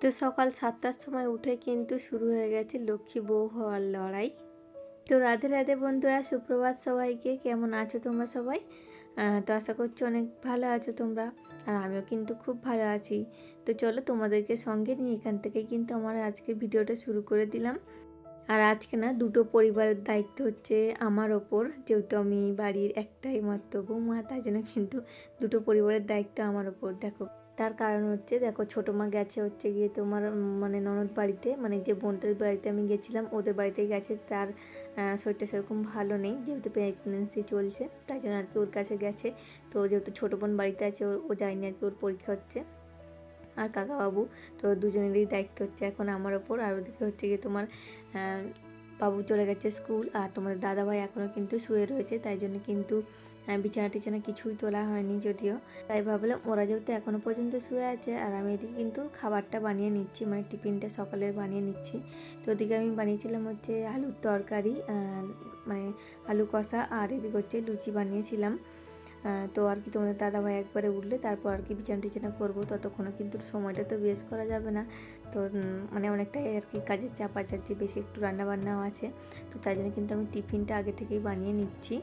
তো সকাল সাতটার সময় উঠে কিন্তু শুরু হয়ে গেছে লক্ষ্মী বউ হওয়ার লড়াই। তো রাধে রাধে বন্ধুরা, সুপ্রভাত সবাইকে। কেমন আছো তোমরা সবাই? তো আশা করছি অনেক ভালো আছো তোমরা। আর আমিও কিন্তু খুব ভালো আছি। তো চলো তোমাদেরকে সঙ্গে নিয়ে এখান থেকে কিন্তু আমার আজকে ভিডিওটা শুরু করে দিলাম। আর আজকে না দুটো পরিবারের দায়িত্ব হচ্ছে আমার ওপর। যেহেতু আমি বাড়ির একটাই মাত্র বৌমা, তাই জন্য কিন্তু দুটো পরিবারের দায়িত্ব আমার ওপর। দেখো তার কারণ হচ্ছে, দেখো ছোটো মা গেছে হচ্ছে গিয়ে তোমার মানে ননদ বাড়িতে মানে যে বোনটার বাড়িতে আমি গেছিলাম, ওদের বাড়িতে গেছে, তার শরীরটা সেরকম ভালো নেই, যেহেতু প্রেগনেন্সি চলছে, তাই জন্য আর কি ওর কাছে গেছে। তো যেহেতু ছোটো বোন বাড়িতে আছে, ও- যায়নি আর কি ওর পরীক্ষা হচ্ছে। আর কাকাবাবু, তো দুজনেরই দায়িত্ব হচ্ছে এখন আমার ওপর, আর ওদিকে হচ্ছে গিয়ে তোমার বাবু চলে গেছে স্কুল আর তোমাদের দাদাভাই এখনও কিন্তু শুয়ে রয়েছে, তাই জন্য কিন্তু বিছানা টিছানা কিছুই তোলা হয়নি যদিও। তাই ভাবলাম ওরা যেহেতু এখনও পর্যন্ত শুয়ে আছে আর আমি এদিকে কিন্তু খাবারটা বানিয়ে নিচ্ছি মানে টিফিনটা সকালের বানিয়ে নিচ্ছি। তো ওদিকে আমি বানিয়েছিলাম হচ্ছে আলুর তরকারি মানে আলু কষা আর এদিকে হচ্ছে লুচি বানিয়েছিলাম। তো আর কি তোমাদের দাদাভাই একবারে উঠলে তারপর আর কি বিছানা টিছানা করব, ততক্ষণও কিন্তু সময়টা তো বেশ করা যাবে না। তো মানে অনেকটাই আর কি কাজের চাপ আছে যে বেশি একটু রান্নাবান্নাও আছে। তো তাই জন্য কিন্তু আমি টিফিনটা আগে থেকেই বানিয়ে নিচ্ছি।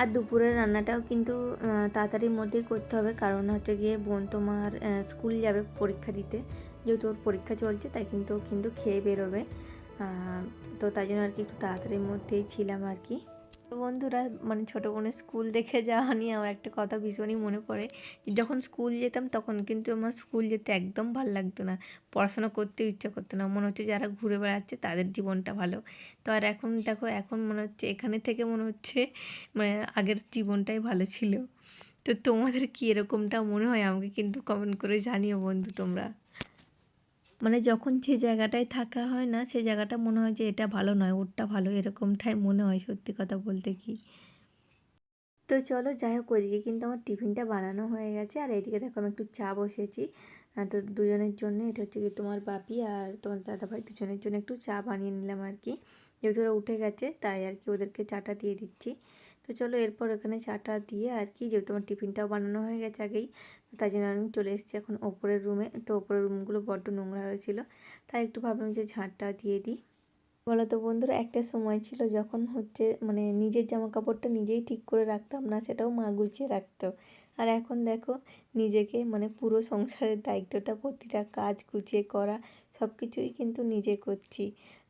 আর দুপুরের রান্নাটাও কিন্তু তাড়াতাড়ির মধ্যেই করতে হবে। কারণ হচ্ছে গিয়ে বোন তোমার স্কুল যাবে পরীক্ষা দিতে। যেহেতু ওর পরীক্ষা চলছে, তাই কিন্তু কিন্তু খেয়ে বেরোবে। তো তাই জন্য আর কি একটু তাড়াতাড়ির মধ্যেই ছিলাম আর কি। তো বন্ধুরা মানে ছোটো বোনের স্কুল দেখে যাওয়া নিয়ে আমার একটা কথা ভীষণই মনে পড়ে যখন স্কুল যেতাম তখন কিন্তু আমার স্কুল যেতে একদম ভালো লাগতো না। পড়াশোনা করতেও ইচ্ছা করতো না। মনে হচ্ছে যারা ঘুরে বেড়াচ্ছে তাদের জীবনটা ভালো। তো আর এখন দেখো, এখন মনে হচ্ছে এখানে থেকে মনে হচ্ছে মানে আগের জীবনটাই ভালো ছিল। তো তোমাদের কি এরকমটা মনে হয় আমাকে কিন্তু কমেন্ট করে জানিও বন্ধু তোমরা। মানে যখন যে জায়গাটায় থাকা হয় না, সে জায়গাটা মনে হয় যে এটা ভালো নয়, ওরটা ভালো এরকমটাই মনে হয় সত্যি কথা বলতে কি। তো চলো যাই হোক, ওইদিকে কিন্তু আমার টিফিনটা বানানো হয়ে গেছে। আর এইদিকে দেখো আমি একটু চা বসেছি। তো দুজনের জন্য, এটা হচ্ছে কি তোমার বাপি আর তোমার দাদাভাই দুজনের জন্য একটু চা বানিয়ে নিলাম আর কি। যেহেতু ওরা উঠে গেছে, তাই আর কি ওদেরকে চাটা দিয়ে দিচ্ছি। তো চলো এরপর ওখানে চাটা দিয়ে আর কি, যেহেতু আমার টিফিনটাও বানানো হয়ে গেছে আগেই তাই জন্য আমি চলে এসেছি এখন ওপরের রুমে। তো ওপরের রুমগুলো বড্ড নোংরা হয়েছিল, তাই একটু ভাবলাম যে ঝাঁটটা দিয়ে দিই। বলো তো বন্ধুরা, একটা সময় ছিল যখন হচ্ছে মানে নিজের জামা কাপড়টা নিজেই ঠিক করে রাখতাম না, সেটাও মা গুছিয়ে রাখতো। আর এখন দেখো, নিজেকে মানে পুরো সংসারের দায়িত্বটা প্রতিটা কাজ গুছিয়ে করা সব কিছুই কিন্তু নিজে করছি।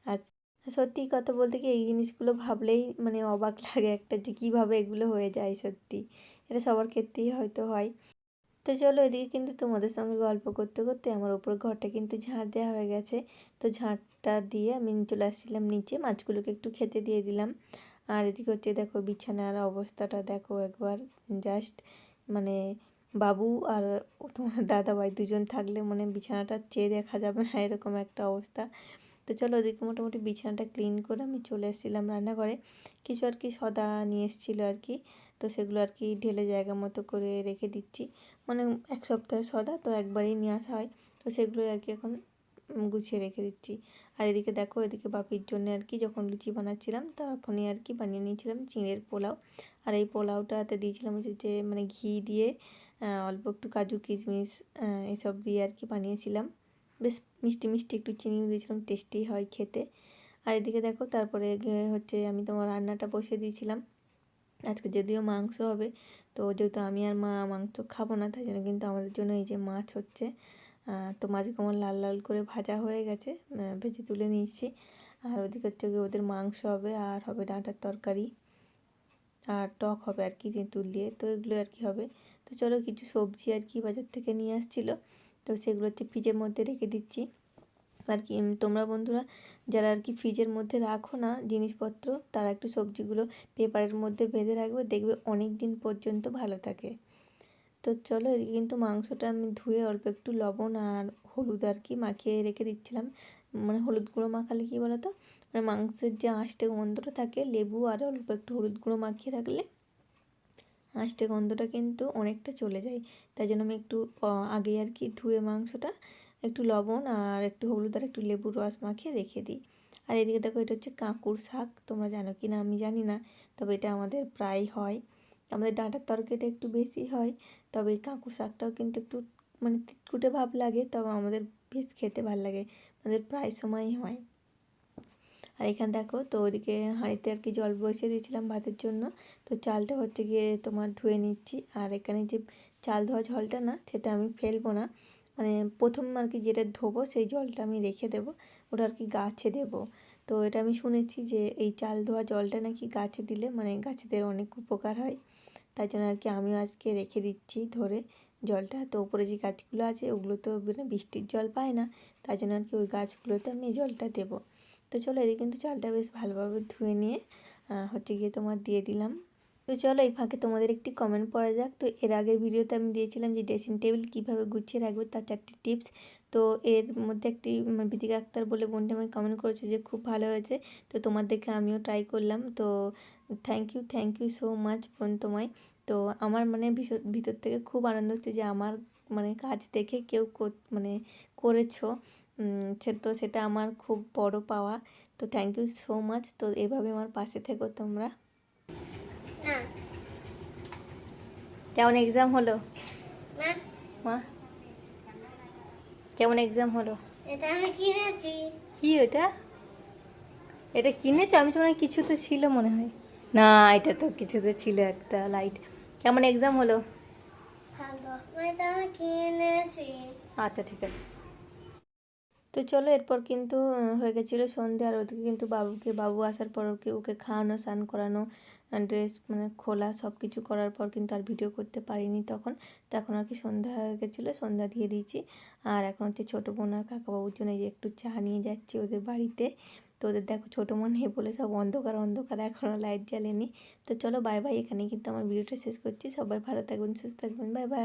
আর সত্যি কথা বলতে কি এই জিনিসগুলো ভাবলেই মানে অবাক লাগে একটা যে কীভাবে এগুলো হয়ে যায় সত্যি। এটা সবার ক্ষেত্রেই হয়তো হয়। তো চলো এদিকে কিন্তু তোমাদের সঙ্গে গল্প করতে করতে আমার ওপর ঘরটা কিন্তু ঝাঁট দেওয়া হয়ে গেছে। তো ঝাঁটটা দিয়ে আমি চলে আসছিলাম নিচে, মাছগুলোকে একটু খেতে দিয়ে দিলাম। আর এদিকে হচ্ছে দেখো বিছানার অবস্থাটা দেখো একবার জাস্ট মানে বাবু আর তোমার দাদাভাই দুজন থাকলে মানে বিছানাটা চেয়ে দেখা যাবে না এরকম একটা অবস্থা। তো চলো ওদিকে মোটামুটি বিছানাটা ক্লিন করে আমি চলে এসেছিলাম রান্নাঘরে। কিছু আর কি সদা নিয়ে এসেছিল আর কি, তো সেগুলো আর কি ঢেলে জায়গা মতো করে রেখে দিচ্ছি। মানে এক সপ্তাহে সদা, তো একবারেই নিয়ে আসা হয়, তো সেগুলোই আর কি এখন গুছিয়ে রেখে দিচ্ছি। আর এদিকে দেখো, এদিকে বাপির জন্য আর কি যখন লুচি বানাচ্ছিলাম তখনই আর কি বানিয়ে নিয়েছিলাম চিঁড়ের পোলাও। আর এই পোলাওটাতে দিয়েছিলাম হচ্ছে যে মানে ঘি দিয়ে অল্প একটু কাজু কিশমিশ এসব দিয়ে আর কি বানিয়েছিলাম। বেশ মিষ্টি মিষ্টি একটু চিনিও দিয়েছিলাম টেস্টি হয় খেতে। আর এদিকে দেখো, তারপরে হচ্ছে আমি তোমার রান্নাটা বসিয়ে দিয়েছিলাম। আজকে যদিও মাংস হবে, তো যেহেতু আমি আর মা মাংস খাব না, তাই জন্য কিন্তু আমাদের জন্য এই যে মাছ হচ্ছে তো মাছগুলো আমার লাল লাল করে ভাজা হয়ে গেছে ভেজে তুলে নিয়েছি। আর ওদিকে হচ্ছে গিয়ে ওদের মাংস হবে, আর হবে ডাঁটার তরকারি, আর টক হবে আর কি তেঁতুল দিয়ে, তো এগুলো আর কি হবে। তো চলো কিছু সবজি আর কি বাজার থেকে নিয়ে আসছিল। তো সেগুলো হচ্ছে ফ্রিজের মধ্যে রেখে দিচ্ছি। আর কি তোমরা বন্ধুরা যারা আর কি ফ্রিজের মধ্যে রাখো না জিনিসপত্র, তারা একটু সবজিগুলো পেপারের মধ্যে বেঁধে রাখবে, দেখবে অনেক দিন পর্যন্ত ভালো থাকে। তো চলো এদিকে কিন্তু মাংসটা আমি ধুয়ে অল্প একটু লবণ আর হলুদ আর কি মাখিয়ে রেখে দিচ্ছিলাম। মানে হলুদ গুঁড়ো মাখালে কী বলো তো মানে মাংসের যে আঁশটে গন্ধটা থাকে, লেবু আর অল্প একটু হলুদ গুঁড়ো মাখিয়ে রাখলে আঁশটে গন্ধটা কিন্তু অনেকটা চলে যায়। তাই জন্য আমি একটু আগে আর কি ধুয়ে মাংসটা একটু লবণ আর একটু হলুদ আর একটু লেবুর রস মাখিয়ে রেখে দিই। আর এদিকে দেখো এটা হচ্ছে কাঁকুর শাক, তোমরা জানো কি না আমি জানি না, তবে এটা আমাদের প্রায় হয়। আমাদের ডাঁটার তরকারিটা একটু বেশি হয়, তবে এই কাঁকুর শাকটাও কিন্তু একটু মানে তিতকুটে ভাব লাগে, তবে আমাদের বেশ খেতে ভালো লাগে, আমাদের প্রায় সময়ই হয়। আর এখানে দেখো, তো ওদিকে হাঁড়িতে আর কি জল বসিয়ে দিয়েছিলাম ভাতের জন্য। তো চালটা হচ্ছে গিয়ে তোমার ধুয়ে নিচ্ছি। আর এখানে যে চাল ধোয়া জলটা না, সেটা আমি ফেলব না। মানে প্রথম আর কি যেটা ধোবো, সেই জলটা আমি রেখে দেবো। ওটা আর কি গাছে দেবো। তো এটা আমি শুনেছি যে এই চাল ধোয়া জলটা নাকি গাছে দিলে মানে গাছেদের অনেক উপকার হয়। তাই জন্য আর কি আমিও আজকে রেখে দিচ্ছি ধরে জলটা। তো ওপরে যে গাছগুলো আছে ওগুলো তো বৃষ্টির জল পায় না। তাই জন্য আর কি ওই গাছগুলোতে আমি জলটা দেবো। তো চলো এদিকে কিন্তু চালটা বেশ ভালোভাবে ধুয়ে নিয়ে হচ্ছে গিয়ে তোমার দিয়ে দিলাম। তো চলো এই ফাঁকে তোমাদের একটি কমেন্ট পড়া যাক। তো এর আগের ভিডিওতে আমি দিয়েছিলাম যে ড্রেসিং টেবিল কীভাবে গুছিয়ে রাখবে তার চারটি টিপস তো এর মধ্যে একটি বিদিকা আক্তার বলে বোনটা আমাকে কমেন্ট করেছে যে খুব ভালো হয়েছে। তো তোমার দেখে আমিও ট্রাই করলাম। তো thank you thank you so much বোন তোমায়। তো আমার মানে ভিতর থেকে খুব আনন্দ হচ্ছে যে আমার মানে কাজ দেখে কেউ মানে করেছ। তো সেটা আমার খুব বড় পাওয়া। তো থ্যাংক ইউ সো মাচ তো এভাবে আমার পাশে থেকো তোমরা। কেমন এক্সাম হলো? মা? কেমন এক্সাম হলো? এটা আমি কিনেছি। কি এটা? এটা কিনেছো? আমি তো হয় কিছুতে ছিল মনে হয়। না এটা তো কিছুতে ছিল একটা লাইট কেমন এক্সাম হলো? ভালো। এটা আমি কিনেছি। আচ্ছা ঠিক আছে। তো চলো এরপর কিন্তু হয়ে গেছিল সন্ধে আর ওদিকে কিন্তু বাবুকে, বাবু আসার পর ওকে ওকে খাওয়ানো, স্নান করানো ড্রেস মানে খোলা সব কিছু করার পর কিন্তু আর ভিডিও করতে পারিনি তখন। তো এখন আর কি সন্ধ্যা হয়ে গেছিল, সন্ধ্যা দিয়ে দিয়েছি। আর এখন হচ্ছে ছোটো বোন আর কাকাবাবুর জন্য যে একটু চা নিয়ে যাচ্ছি ওদের বাড়িতে। তো ওদের দেখো ছোটো মন বলে সব অন্ধকার অন্ধকার এখনও লাইট জ্বালেনি। তো চলো বাই বাই এখানেই কিন্তু আমার ভিডিওটা শেষ করছি। সবাই ভালো থাকবেন, সুস্থ থাকবেন বাই বাই